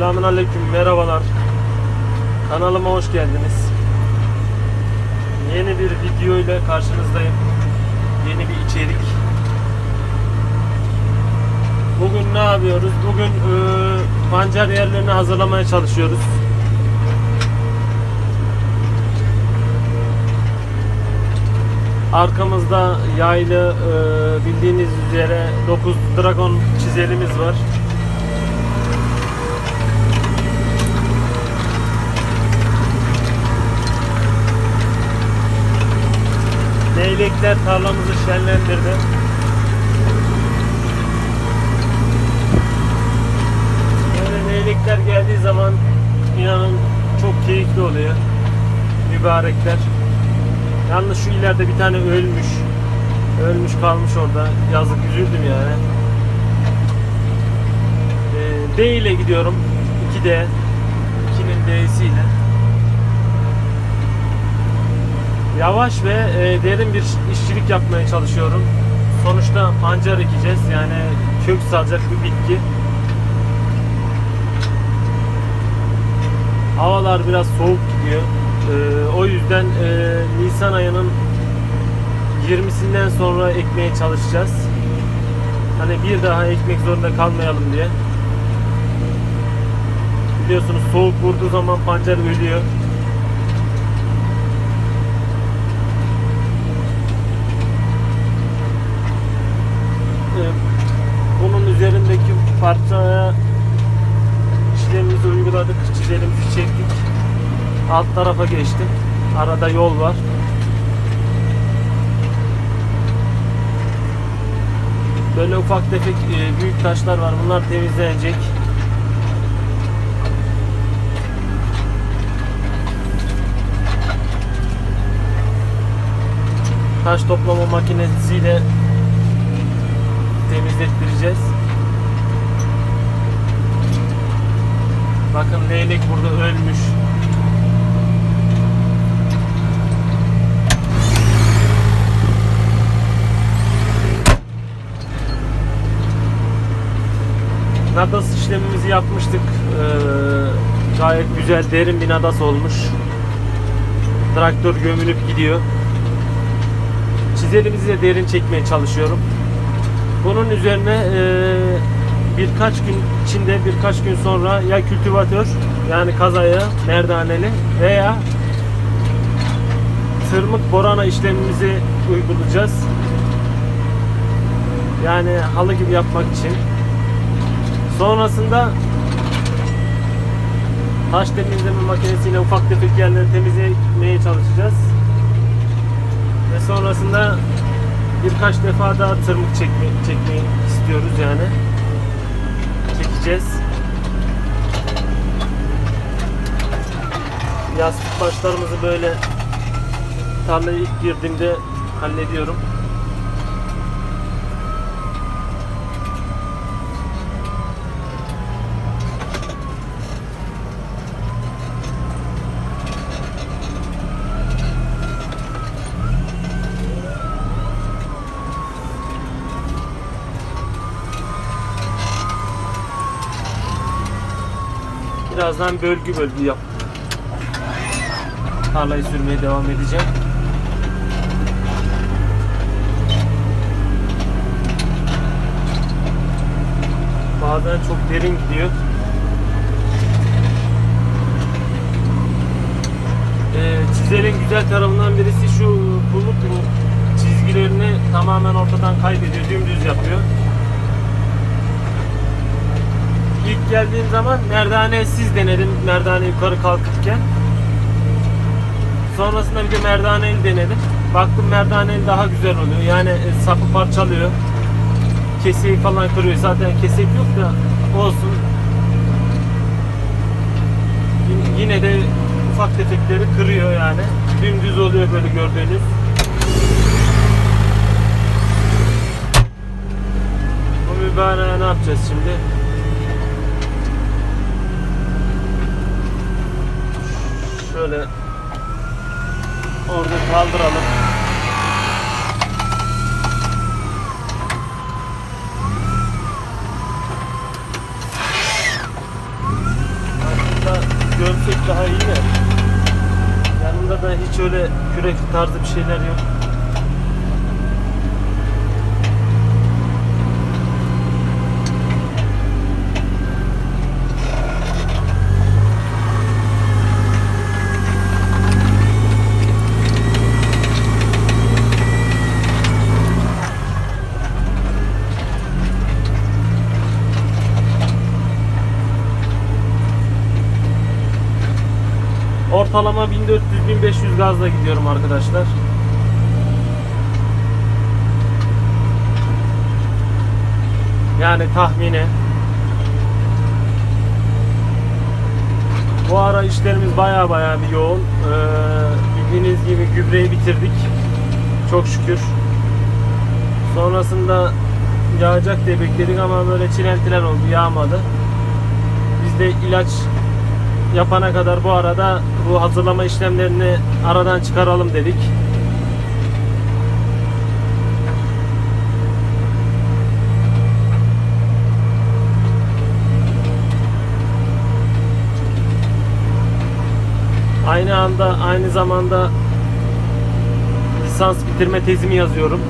Selamun Aleyküm, merhabalar. Kanalıma hoş geldiniz. Yeni bir video ile karşınızdayım. Yeni bir içerik. Bugün ne yapıyoruz? Bugün e, pancar yerlerini hazırlamaya çalışıyoruz. Arkamızda yaylı e, bildiğiniz üzere 9 dragon çizelimiz var. Leylekler tarlamızı şenlendirdi. Böyle leylekler geldiği zaman inanın çok keyifli oluyor. Mübarekler. Yalnız şu ileride bir tane ölmüş. Ölmüş kalmış orada. Yazık üzüldüm yani. Ee, D ile gidiyorum. 2D. 2'nin D'siyle. Yavaş ve e, derin bir işçilik yapmaya çalışıyorum. Sonuçta pancar ekeceğiz. Yani kök salacak bir bitki. Havalar biraz soğuk gidiyor. Ee, o yüzden e, Nisan ayının 20'sinden sonra ekmeye çalışacağız. Hani bir daha ekmek zorunda kalmayalım diye. Biliyorsunuz soğuk vurduğu zaman pancar ölüyor. Ee, bunun parçaya işlemimizi uyguladık, çizelimizi çektik. Alt tarafa geçtim. Arada yol var. Böyle ufak tefek e, büyük taşlar var. Bunlar temizlenecek. Taş toplama makinesiyle temizlettireceğiz. Bakın leylek burada ölmüş. Nadas işlemimizi yapmıştık. Ee, gayet güzel derin bir nadas olmuş. Traktör gömülüp gidiyor. Çizelimizi de derin çekmeye çalışıyorum. Bunun üzerine e, birkaç gün içinde birkaç gün sonra ya kültivatör yani kazaya merdaneli veya tırmık borana işlemimizi uygulayacağız. Yani halı gibi yapmak için. Sonrasında taş temizleme makinesiyle ufak tefek yerleri temizlemeye çalışacağız. Ve sonrasında birkaç defa daha tırmık çekme, çekmeyi istiyoruz yani. Çekeceğiz. Yastık başlarımızı böyle tarlaya ilk girdiğimde hallediyorum. Birazdan bölgü bölgü yap. Tarlayı sürmeye devam edeceğim. Bazen çok derin gidiyor. Ee, çizerin güzel tarafından birisi şu bulut çizgilerini tamamen ortadan kaybediyor, dümdüz yapıyor. İlk geldiğim zaman merdanesiz denedim merdane yukarı kalkırken. Sonrasında bir de merdaneli denedim. Baktım merdaneli daha güzel oluyor. Yani e, sapı parçalıyor. Keseyi falan kırıyor. Zaten kesek yok da olsun. Yine- de ufak tefekleri kırıyor yani. Dümdüz oluyor böyle gördüğünüz. Bu mübareğe ne yapacağız şimdi? Şöyle orada kaldıralım. daha iyi de. Yanında da hiç öyle kürek tarzı bir şeyler yok. Ortalama 1400-1500 gazla gidiyorum arkadaşlar. Yani tahmini. Bu ara işlerimiz baya baya bir yoğun. Ee, bildiğiniz gibi gübreyi bitirdik. Çok şükür. Sonrasında yağacak diye bekledik ama böyle çilentiler oldu yağmadı. Biz de ilaç yapana kadar bu arada bu hazırlama işlemlerini aradan çıkaralım dedik. Aynı anda aynı zamanda lisans bitirme tezimi yazıyorum.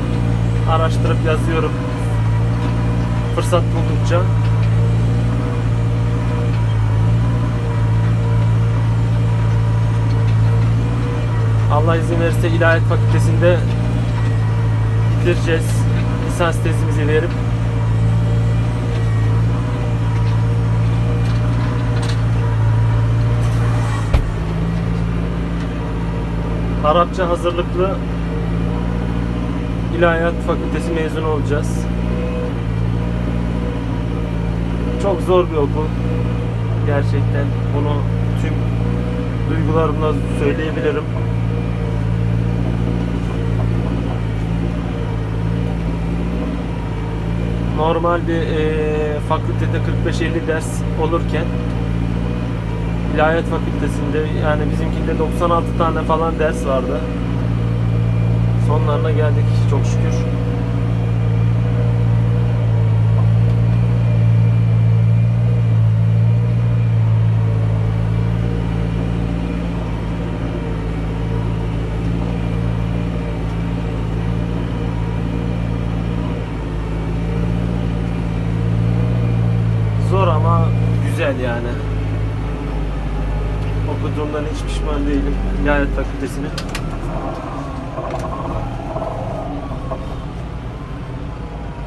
Araştırıp yazıyorum. Fırsat buldukça. Allah izin verirse İlahiyat Fakültesinde bitireceğiz. Lisans tezimizi verip Arapça hazırlıklı İlahiyat Fakültesi mezunu olacağız. Çok zor bir okul. Gerçekten bunu tüm duygularımla söyleyebilirim. Normal bir e, fakültede 45-50 ders olurken İlahiyat Fakültesinde yani bizimkinde 96 tane falan ders vardı. Sonlarına geldik çok şükür. Zor ama güzel yani. Okuduğumdan hiç pişman değilim. İlahiyat Fakültesini.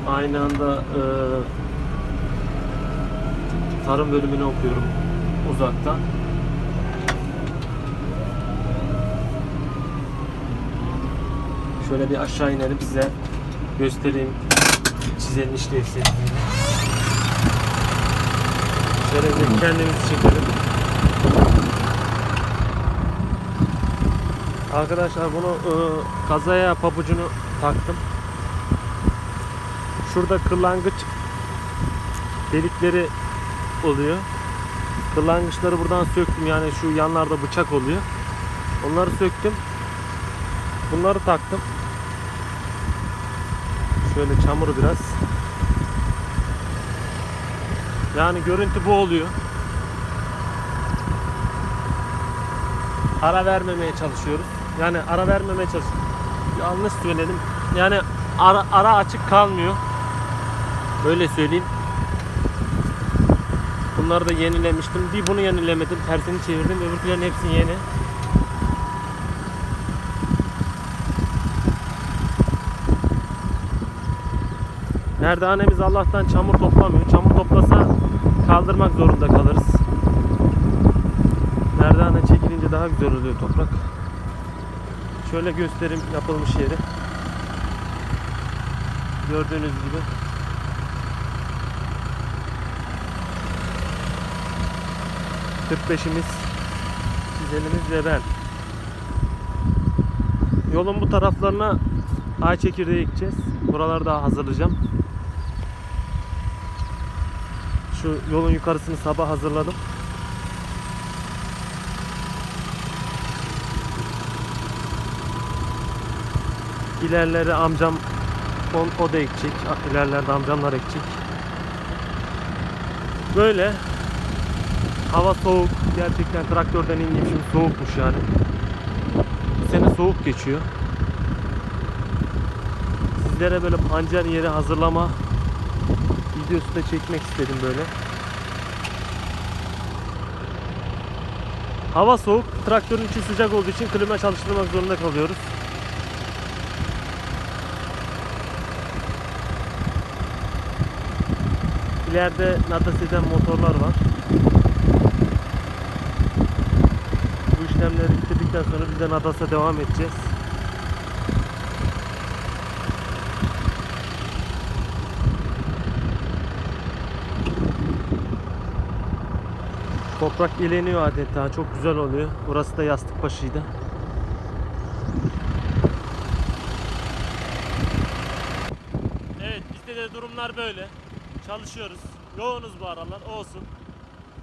Aynı anda e, tarım bölümünü okuyorum uzaktan. Şöyle bir aşağı inelim size göstereyim çizenin işlevselliğini. Şöyle kendimizi çekelim. Arkadaşlar bunu e, kazaya pabucunu taktım. Şurada kırlangıç delikleri oluyor. Kırlangıçları buradan söktüm yani şu yanlarda bıçak oluyor. Onları söktüm. Bunları taktım. Şöyle çamuru biraz. Yani görüntü bu oluyor. Ara vermemeye çalışıyoruz. Yani ara vermemeye çalışıyoruz. Yanlış söyledim. Yani ara, ara açık kalmıyor. Böyle söyleyeyim. Bunları da yenilemiştim. Bir bunu yenilemedim. Tersini çevirdim. Öbürkülerin hepsi yeni. Merdanemiz Allah'tan çamur toplamıyor. Çamur toplasa kaldırmak zorunda kalırız. Merdane çekilince daha güzel oluyor toprak. Şöyle göstereyim yapılmış yeri. Gördüğünüz gibi. beşimiz, çizenimiz ve ben. Yolun bu taraflarına ay çekirdeği ekeceğiz. Buraları daha hazırlayacağım. Şu yolun yukarısını sabah hazırladım. İlerleri amcam o, o da ekecek. İlerlerde amcamlar ekecek. Böyle Hava soğuk. Gerçekten traktörden indim şimdi soğukmuş yani. Bu sene soğuk geçiyor. Sizlere böyle pancar yeri hazırlama videosu da çekmek istedim böyle. Hava soğuk, traktörün içi sıcak olduğu için klima çalıştırmak zorunda kalıyoruz. İleride nadas eden motorlar var. Bu işlemleri bitirdikten sonra biz de nadasa devam edeceğiz. Toprak ileniyor adeta. Çok güzel oluyor. Burası da yastık başıydı. Evet bizde de durumlar böyle. Çalışıyoruz. Yoğunuz bu aralar. Olsun.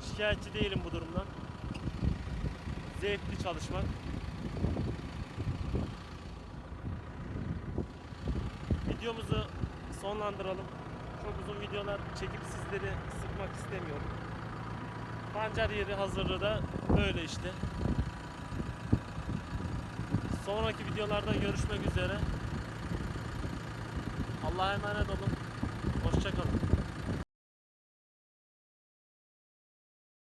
Şikayetçi değilim bu durumdan. Zevkli çalışmak. Videomuzu sonlandıralım. Çok uzun videolar çekip sizleri sıkmak istemiyorum. Pancar yeri hazırlığı da böyle işte. Sonraki videolarda görüşmek üzere. Allah'a emanet olun. Hoşçakalın.